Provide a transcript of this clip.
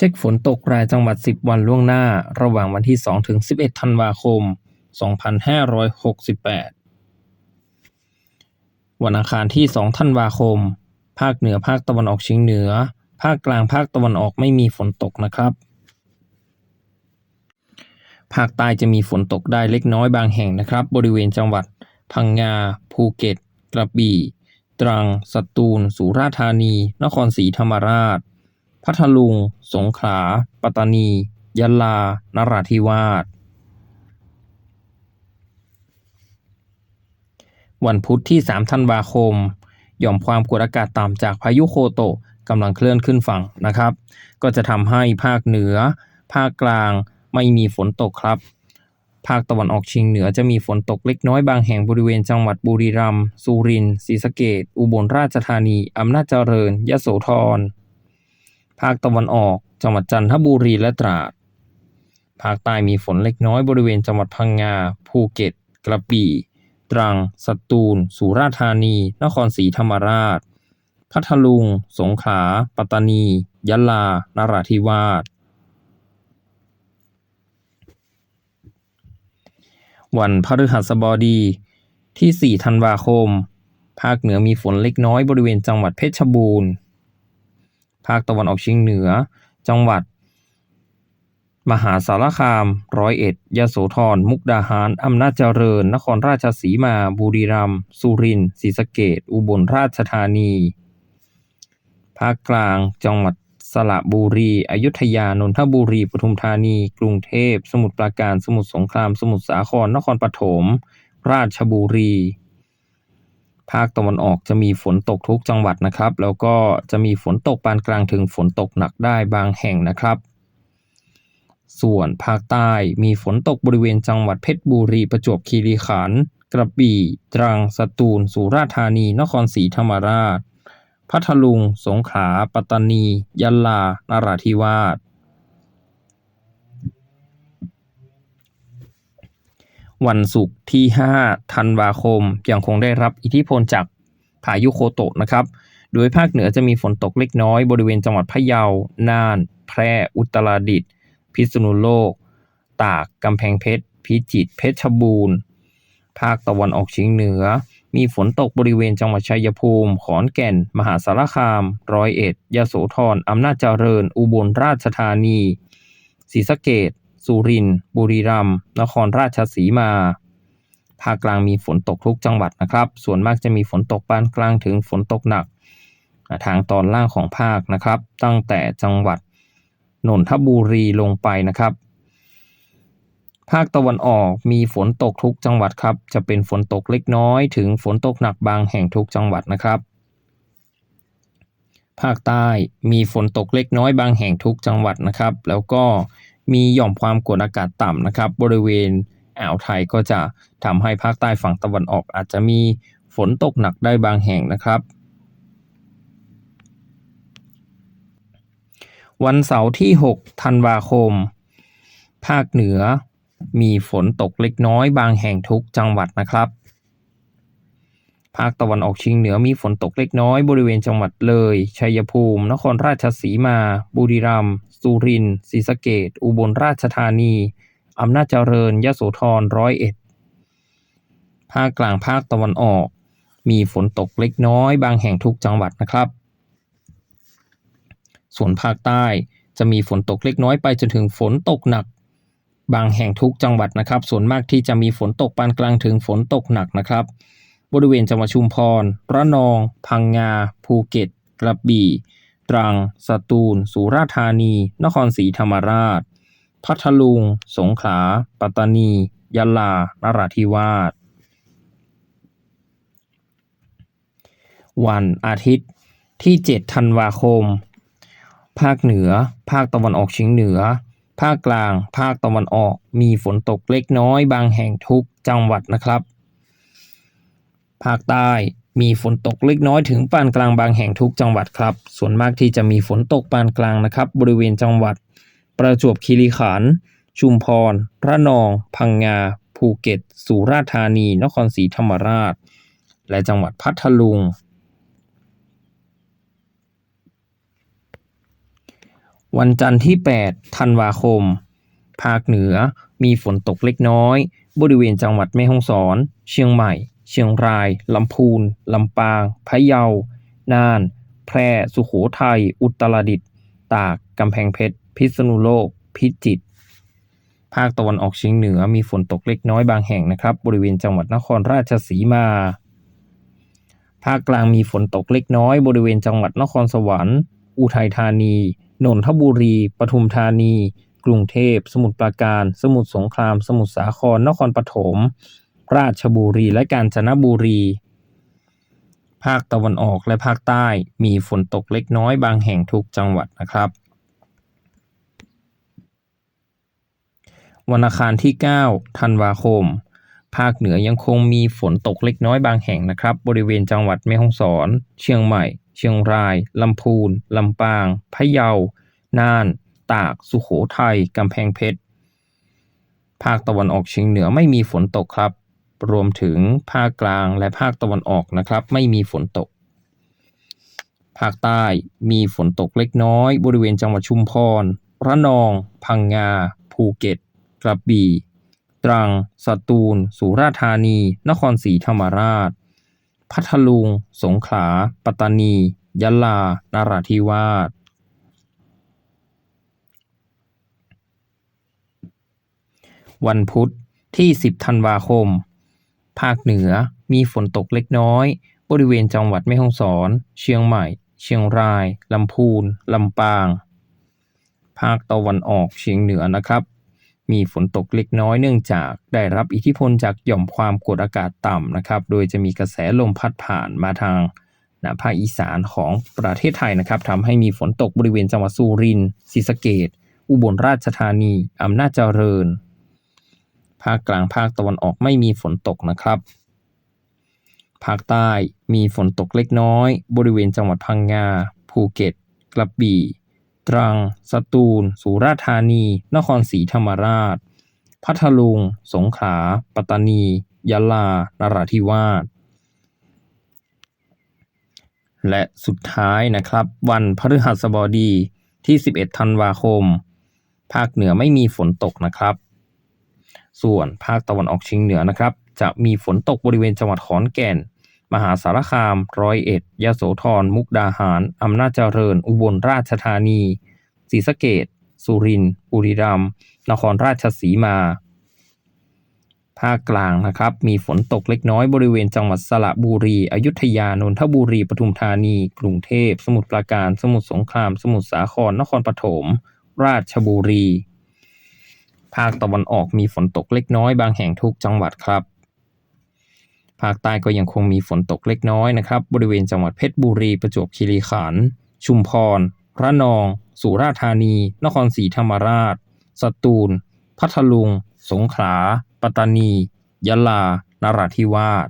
ช็คฝนตกรายจังหวัด 10 วันล่วงหน้า ระหว่างวันที่ 2 ถึง 11 ธันวาคม 2568 วันอังคารที่ 2 ธันวาคม ภาคเหนือภาคตะวันออกเฉียงเหนือ ภาคกลางภาคตะวันออกไม่มีฝนตกนะครับ ภาคใต้จะมีฝนตกได้เล็กน้อยบางแห่งนะครับ บริเวณจังหวัด พังงา ภูเก็ต กระบี่ ตรัง สตูล สุราษฎร์ธานี นครศรีธรรมราช พัทลุง สงขลา ปัตตานี ยะลา นราธิวาส วันพุธที่ 3 ธันวาคม หย่อมความกดอากาศต่ำจากพายุโคโตะกำลังเคลื่อนขึ้นฝั่งนะครับ ก็จะทำให้ภาคเหนือ ภาคกลางไม่มีฝนตกครับ ภาคตะวันออกเฉียงเหนือจะมีฝนตกเล็กน้อยบางแห่งบริเวณจังหวัดบุรีรัมย์ สุรินทร์ ศรีสะเกษอุบลราชธานี อำนาจเจริญยโสธร ภาคตะวันออก จังหวัดจันทบุรีและตราด ภาคใต้มีฝนเล็กน้อยบริเวณจังหวัดพังงา ภูเก็ต กระบี่ ตรัง สตูล สุราษฎร์ธานี นครศรีธรรมราช พัทลุง สงขลา ปัตตานี ยะลานราธิวาส วันพฤหัสบดีที่ 4 ธันวาคม ภาคเหนือมีฝนเล็กน้อยบริเวณจังหวัดเพชรบูรณ์ ภาคตะวันออกเฉียงเหนือ จังหวัด มหาสารคาม ร้อยเอ็ด ยโสธร มุกดาหาร อำนาจเจริญ นครราชสีมา บุรีรัมย์ สุรินทร์ ศรีสะเกษอุบลราชธานี ภาคกลาง จังหวัดสระบุรี อยุธยา นนทบุรี ปทุมธานี กรุงเทพ สมุทรปราการ สมุทรสงคราม สมุทรสาคร นครปฐม ราชบุรี ภาคตะวันออกจะมีฝนตกทุกจังหวัดนะครับ แล้วก็จะมีฝนตกปานกลางถึงฝนตกหนักได้บางแห่งนะครับ ส่วนภาคใต้มีฝนตกบริเวณจังหวัดเพชรบุรีประจวบคีรีขันธ์กระบี่ ตรัง สตูล สุราษฎร์ธานี นครศรีธรรมราช พัทลุง สงขลา ปัตตานี ยะลา นราธิวาส วันศุกร์ที่ 5 ธันวาคม ยังคงได้รับอิทธิพลจากพายุโคโตะนะครับ โดยภาคเหนือจะมีฝนตกเล็กน้อยบริเวณจังหวัดพะเยา น่าน แพร่ อุตรดิตถ์ พิษณุโลก ตาก กำแพงเพชร พิจิตร เพชรบูรณ์ ภาคตะวันออกเฉียงเหนือ มีฝนตกบริเวณจังหวัดชัยภูมิ ขอนแก่น มหาสารคาม ร้อยเอ็ด ยโสธร อำนาจเจริญ อุบลราชธานี ศรีสะเกษ สุรินทร์บุรีรัมย์นครราชสีมา ภาคกลางมีฝนตกทุกจังหวัดนะครับ ส่วนมากจะมีฝนตกปานกลางถึงฝนตกหนัก ทางตอนล่างของภาคนะครับ ตั้งแต่จังหวัดนนทบุรีลงไปนะครับ ภาคตะวันออกมีฝนตกทุกจังหวัดครับ จะเป็นฝนตกเล็กน้อย ถึงฝนตกหนักบางแห่งทุกจังหวัดนะครับ ภาคใต้มีฝนตกเล็กน้อยบางแห่งทุกจังหวัดนะครับ แล้วก็ มีหย่อมความกดอากาศต่ำนะครับ บริเวณอ่าวไทยก็จะทำให้ภาคใต้ฝั่งตะวันออก อาจจะมีฝนตกหนักได้บางแห่งนะครับ วันเสาร์ที่ 6 ธันวาคม ภาคเหนือมีฝนตกเล็กน้อยบางแห่งทุกจังหวัดนะครับ ภาคตะวันออกเฉียงเหนือมีฝนตกเล็กน้อยบริเวณจังหวัดเลย ชัยภูมิ นครราชสีมา บุรีรัมย์ สุรินทร์ ศรีสะเกษอุบลราชธานี อำนาจเจริญยโสธร ร้อยเอ็ด ภาคกลางภาคตะวันออก มีฝนตกเล็กน้อย บางแห่งทุกจังหวัดนะครับ ส่วนภาคใต้จะมีฝนตกเล็กน้อยไปจนถึงฝนตกหนัก บางแห่งทุกจังหวัดนะครับ ส่วนมากที่จะมีฝนตกปานกลางถึงฝนตกหนักนะครับ บริเวณจังหวัดชุมพร ระนอง พังงา ภูเก็ต กระบี่ ตรัง สตูล สุราษฎร์ธานี นครศรีธรรมราช พัทลุง สงขลา ปัตตานี ยะลา นราธิวาส วันอาทิตย์ที่ 7 ธันวาคม ภาคเหนือ ภาคตะวันออกเฉียงเหนือ ภาคกลาง ภาคตะวันออก มีฝนตกเล็กน้อยบางแห่งทุกจังหวัดนะครับ ภาคใต้มีฝนตกเล็กน้อยถึงปานกลางบางแห่งทุกจังหวัดครับ ส่วนมากที่จะมีฝนตกปานกลางนะครับ บริเวณจังหวัด ประจวบคีรีขันธ์ชุมพรระนอง พังงา ภูเก็ต สุราษฎร์ธานี นครศรีธรรมราช และจังหวัดพัทลุง วันจันทร์ที่ 8 ธันวาคม ภาคเหนือมีฝนตกเล็กน้อย บริเวณจังหวัดแม่ฮ่องสอน เชียงใหม่ เชียงราย ลำพูน ลำปาง พะเยา น่าน แพร่ สุโขทัย อุตรดิตถ์ ตาก กำแพงเพชร พิษณุโลก พิจิตร ภาคตะวันออกเฉียงเหนือมีฝนตกเล็กน้อยบางแห่งนะครับ บริเวณจังหวัดนครราชสีมา ภาคกลางมีฝนตกเล็กน้อย บริเวณจังหวัดนครสวรรค์ อุทัยธานี นนทบุรี ปทุมธานี กรุงเทพ สมุทรปราการ สมุทรสงคราม สมุทรสาคร นครปฐม ราชบุรีและกาญจนบุรี ภาคตะวันออกและภาคใต้มีฝนตกเล็กน้อยบางแห่งทุกจังหวัดนะครับ วันอังคารที่ 9 ธันวาคม ภาคเหนือยังคงมีฝนตกเล็กน้อยบางแห่งนะครับ บริเวณจังหวัดแม่ฮ่องสอน เชียงใหม่ เชียงราย ลำพูน ลำปาง พะเยา น่าน ตาก สุโขทัย กำแพงเพชรภาคตะวันออกเฉียงเหนือไม่มีฝนตกครับ รวมถึงภาคกลางและภาคตะวันออกนะครับ ไม่มีฝนตก ภาคใต้มีฝนตกเล็กน้อย บริเวณจังหวัดชุมพร ระนอง พังงา ภูเก็ต กระบี่ ตรัง สตูล สุราษฎร์ธานี นครศรีธรรมราช พัทลุง สงขลา ปัตตานี ยะลานราธิวาสวันพุธที่ 10 ธันวาคม ภาคเหนือมีฝนตกเล็กน้อย บริเวณจังหวัดแม่ฮ่องสอน เชียงใหม่ เชียงราย ลำพูน ลำปาง ภาคตะวันออกเฉียงเหนือนะครับ มีฝนตกเล็กน้อยเนื่องจากได้รับอิทธิพลจากหย่อมความกดอากาศต่ำนะครับ โดยจะมีกระแสลมพัดผ่านมาทางนะภาคอีสานของประเทศไทยนะครับทำให้มีฝนตกบริเวณจังหวัดสุรินทร์ศรีสะเกษอุบลราชธานี อำนาจเจริญ ภาคกลางภาคตะวันออกไม่มีฝนตกนะครับ ภาคใต้มีฝนตกเล็กน้อย บริเวณจังหวัดพังงา ภูเก็ต กระบี่ ตรัง สตูล สุราษฎร์ธานี นครศรีธรรมราช พัทลุง สงขลา ปัตตานี ยะลา นราธิวาส และสุดท้ายนะครับ วันพฤหัสบดีที่ 11 ธันวาคม ภาคเหนือไม่มีฝนตกนะครับ ส่วนภาคตะวันออกเฉียงเหนือนะครับ จะมีฝนตกบริเวณจังหวัดขอนแก่น มหาสารคาม ร้อยเอ็ด ยโสธร มุกดาหาร อำนาจเจริญ อุบลราชธานี ศรีสะเกษสุรินทร์บุรีรัมย์ นครราชสีมา ภาคกลางนะครับ มีฝนตกเล็กน้อยบริเวณจังหวัดสระบุรี อยุธยา นนทบุรี ปทุมธานี กรุงเทพ สมุทรปราการ สมุทรสงคราม สมุทรสาคร นครปฐม ราชบุรี ภาคตะวันออกมีฝนตกเล็กน้อยบางแห่งทุกจังหวัดครับ ภาคใต้ก็ยังคงมีฝนตกเล็กน้อยนะครับ บริเวณจังหวัดเพชรบุรีประจวบคีรีขันธ์ชุมพร ระนอง สุราษฎร์ธานี นครศรีธรรมราช สตูล พัทลุง สงขลา ปัตตานี ยะลา นราธิวาส